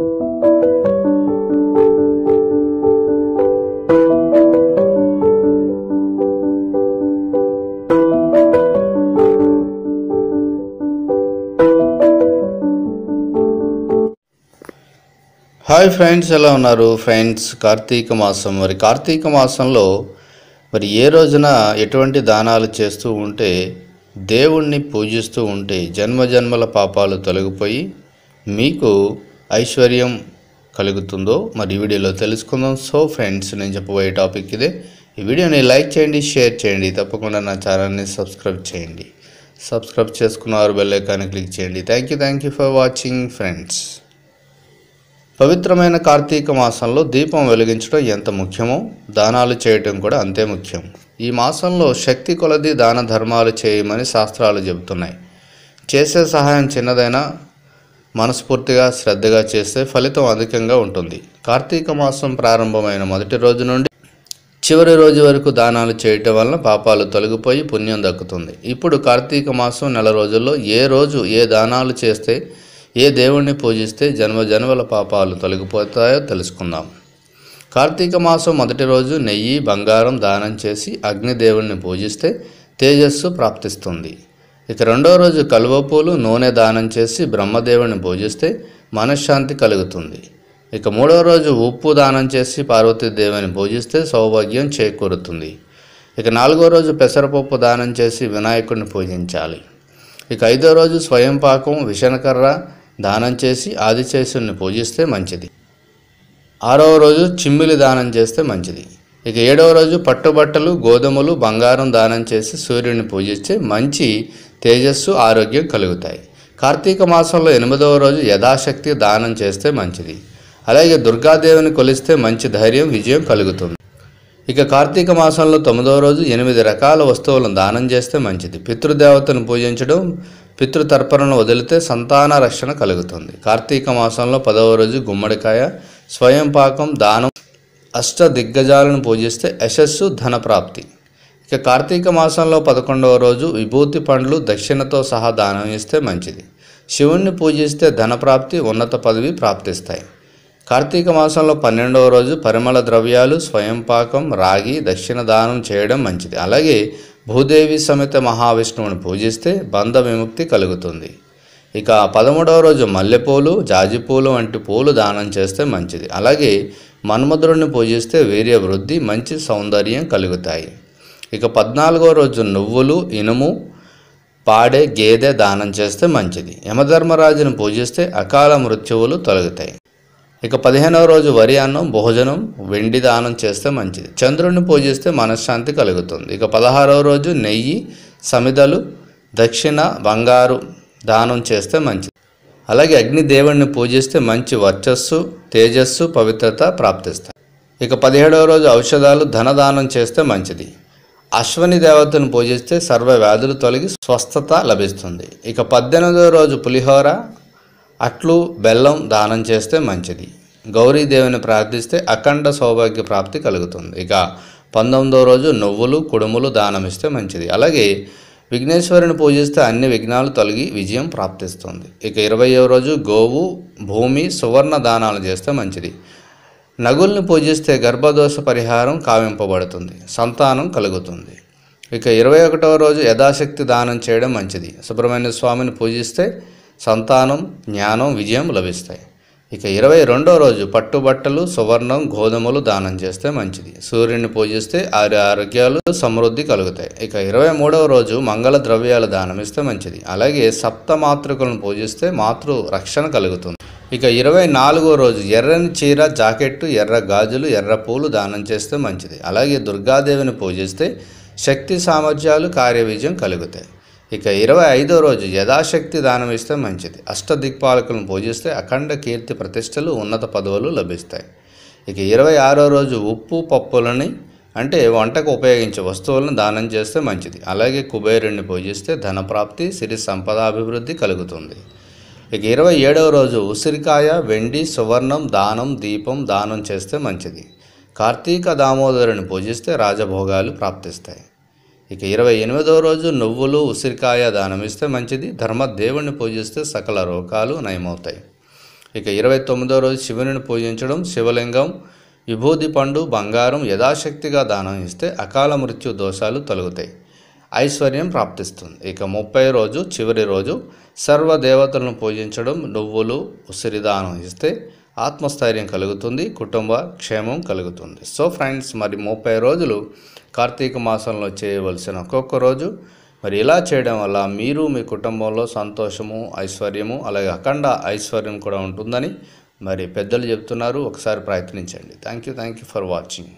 Hi friends ఎలా ఉన్నారు? Friends Karthika మాసం. మరి కార్తీక మాసంలో మరి ఏ రోజున ఎటువంటి దానాలు చేస్తూ ఉంటే దేవుణ్ణి పూజిస్తూ ఉంటే జన్మ జన్మల పాపాలు తొలగిపోయి మీకు ఐశ్వర్యం కలుగుతుందో మరి వీడియోలో తెలుసుకుందాం. సో ఫ్రెండ్స్ నేను చెప్పబోయే టాపిక్ ఇదే. ఈ వీడియోని లైక్ చేయండి షేర్ చేయండి తప్పకుండా నా ఛానల్ని సబ్స్క్రైబ్ చేయండి. సబ్స్క్రైబ్ చేసుకున్న వారు బెల్ ఐకాన్ని క్లిక్ చేయండి. Thank you thank you for watching friends. పవిత్రమైన కార్తీక మాసంలో దీపం వెలిగించడం ఎంత ముఖ్యమో దానాలు చేయటం కూడా అంతే ముఖ్యం. ఈ మాసంలో శక్తి కొలది దాన ధర్మాలు చేయమని శాస్త్రాలు చెబుతున్నాయి. చేసే సహాయం చిన్నదైనా మనస్ఫూర్తిగా శ్రద్ధగా చేస్తే ఫలితం అధికంగా ఉంటుంది. కార్తీక మాసం ప్రారంభమైన మొదటి రోజు నుండి చివరి రోజు వరకు దానాలు చేయటం వలన పాపాలు తొలగిపోయి పుణ్యం దక్కుతుంది. ఇప్పుడు కార్తీక మాసం నెల రోజుల్లో ఏ రోజు ఏ దానాలు చేస్తే ఏ దేవుణ్ణి పూజిస్తే జన్మ జన్మల పాపాలు తొలగిపోతాయో తెలుసుకుందాం. కార్తీక మాసం మొదటి రోజు నెయ్యి బంగారం దానం చేసి అగ్నిదేవుణ్ణి పూజిస్తే తేజస్సు ప్రాప్తిస్తుంది. ఇక రెండో రోజు కలువపూలు నూనె దానం చేసి బ్రహ్మదేవుని పూజిస్తే మనశ్శాంతి కలుగుతుంది. ఇక మూడో రోజు ఉప్పు దానం చేసి పార్వతీదేవిని పూజిస్తే సౌభాగ్యం చేకూరుతుంది. ఇక నాలుగో రోజు పెసరపప్పు దానం చేసి వినాయకుడిని పూజించాలి. ఇక ఐదో రోజు స్వయం పాకం విషనకర్ర దానం చేసి ఆదిశేషుని పూజిస్తే మంచిది. ఆరవ రోజు చిమ్మిలి దానం చేస్తే మంచిది. ఇక ఏడవ రోజు పట్టుబట్టలు గోధుమలు బంగారం దానం చేసి సూర్యుడిని పూజిస్తే మంచి తేజస్సు ఆరోగ్యం కలుగుతాయి. కార్తీక మాసంలో ఎనిమిదవ రోజు యథాశక్తి దానం చేస్తే మంచిది. అలాగే దుర్గాదేవిని కొలిస్తే మంచి ధైర్యం విజయం కలుగుతుంది. ఇక కార్తీక మాసంలో తొమ్మిదవ రోజు ఎనిమిది రకాల వస్తువులను దానం చేస్తే మంచిది. పితృదేవతను పూజించడం పితృతర్పణను వదిలితే సంతాన రక్షణ కలుగుతుంది. కార్తీక మాసంలో పదవ రోజు గుమ్మడికాయ స్వయం పాకం దానం అష్ట దిగ్గజాలను పూజిస్తే యశస్సు ధన ప్రాప్తి ఇక కార్తీక మాసంలో పదకొండవ రోజు విభూతి పండ్లు దక్షిణతో సహా దానం ఇస్తే మంచిది. శివుణ్ణి పూజిస్తే ధనప్రాప్తి ఉన్నత పదవి ప్రాప్తిస్తాయి. కార్తీక మాసంలో పన్నెండవ రోజు పరిమళ ద్రవ్యాలు స్వయం పాకం రాగి దక్షిణ దానం చేయడం మంచిది. అలాగే భూదేవి సమేత మహావిష్ణువుని పూజిస్తే బంధ విముక్తి కలుగుతుంది. ఇక పదమూడవ రోజు మల్లెపూలు జాజిపూలు వంటి పూలు దానం చేస్తే మంచిది. అలాగే మన్మధుడిని పూజిస్తే వీర్య వృద్ధి మంచి సౌందర్యం కలుగుతాయి. ఇక పద్నాలుగో రోజు నువ్వులు ఇనుము పాడే గేదె దానం చేస్తే మంచిది. యమధర్మరాజును పూజిస్తే అకాల మృత్యువులు తొలగుతాయి. ఇక పదిహేనవ రోజు వరి అన్నం భోజనం వెండి దానం చేస్తే మంచిది. చంద్రుడిని పూజిస్తే మనశ్శాంతి కలుగుతుంది. ఇక పదహారవ రోజు నెయ్యి సమిదలు దక్షిణ బంగారు దానం చేస్తే మంచిది. అలాగే అగ్నిదేవుణ్ణి పూజిస్తే మంచి వర్చస్సు తేజస్సు పవిత్రత ప్రాప్తిస్తాయి. ఇక పదిహేడవ రోజు ఔషధాలు ధనదానం చేస్తే మంచిది. అశ్వని దేవతను పూజిస్తే సర్వ వ్యాధులు తొలగి స్వస్థత లభిస్తుంది. ఇక పద్దెనిమిదో రోజు పులిహోర అట్లు బెల్లం దానం చేస్తే మంచిది. గౌరీదేవిని ప్రార్థిస్తే అఖండ సౌభాగ్య ప్రాప్తి కలుగుతుంది. ఇక పంతొమ్మిదో రోజు నువ్వులు కుడుములు దానం ఇస్తే మంచిది. అలాగే విఘ్నేశ్వరుని పూజిస్తే అన్ని విఘ్నాలు తొలగి విజయం ప్రాప్తిస్తుంది. ఇక ఇరవయో రోజు గోవు భూమి సువర్ణ దానాలు చేస్తే మంచిది. నగుల్ని పూజిస్తే గర్భదోష పరిహారం కావింపబడుతుంది సంతానం కలుగుతుంది. ఇక ఇరవై ఒకటవ రోజు యథాశక్తి దానం చేయడం మంచిది. సుబ్రహ్మణ్య స్వామిని పూజిస్తే సంతానం జ్ఞానం విజయం లభిస్తాయి. ఇక ఇరవై రెండవ రోజు పట్టుబట్టలు సువర్ణం గోధుమలు దానం చేస్తే మంచిది. సూర్యుని పూజిస్తే ఆరు ఆరోగ్యాలు సమృద్ధి కలుగుతాయి. ఇక ఇరవై మూడవ రోజు మంగళ ద్రవ్యాలు దానం ఇస్తే మంచిది. అలాగే సప్త మాతృకులను పూజిస్తే మాతృ రక్షణ కలుగుతుంది. ఇక ఇరవై నాలుగో రోజు ఎర్రని చీర జాకెట్టు ఎర్ర గాజులు ఎర్ర పూలు దానం చేస్తే మంచిది. అలాగే దుర్గాదేవిని పూజిస్తే శక్తి సామర్థ్యాలు కార్య విజయం కలుగుతాయి. ఇక ఇరవై ఐదో రోజు యథాశక్తి దానం ఇస్తే మంచిది. అష్టదిక్పాలకులను పూజిస్తే అఖండ కీర్తి ప్రతిష్టలు ఉన్నత పదవులు లభిస్తాయి. ఇక ఇరవై ఆరో రోజు ఉప్పు పప్పులని అంటే వంటకు ఉపయోగించే వస్తువులను దానం చేస్తే మంచిది. అలాగే కుబేరుణ్ణి పూజిస్తే ధనప్రాప్తి సిరి సంపదాభివృద్ధి కలుగుతుంది. ఇక ఇరవై ఏడవ రోజు ఉసిరికాయ వెండి సువర్ణం దానం దీపం దానం చేస్తే మంచిది. కార్తీక దామోదరుని పూజిస్తే రాజభోగాలు ప్రాప్తిస్తాయి. ఇక ఇరవై ఎనిమిదవ రోజు నువ్వులు ఉసిరికాయ దానమిస్తే మంచిది. ధర్మదేవుణ్ణి పూజిస్తే సకల రోగాలు నయమవుతాయి. ఇక ఇరవై తొమ్మిదో రోజు శివుని పూజించడం శివలింగం విభూది పండు బంగారం యథాశక్తిగా దానం ఇస్తే అకాల మృత్యు దోషాలు తొలగుతాయి. ఐశ్వర్యం ప్రాప్తిస్తుంది. ఇక ముప్పై రోజు చివరి రోజు సర్వ దేవతలను పూజించడం నువ్వులు ఉసిరి దానం ఇస్తే ఆత్మస్థైర్యం కలుగుతుంది కుటుంబ క్షేమం కలుగుతుంది. సో ఫ్రెండ్స్ మరి ముప్పై రోజులు కార్తీక మాసంలో చేయవలసిన ఒక్కొక్క రోజు మరి ఇలా చేయడం వల్ల మీరు మీ కుటుంబంలో సంతోషము ఐశ్వర్యము అలాగే అఖండ ఐశ్వర్యం కూడా ఉంటుందని మరి పెద్దలు చెప్తున్నారు. ఒకసారి ప్రయత్నించండి. Thank you thank you for watching.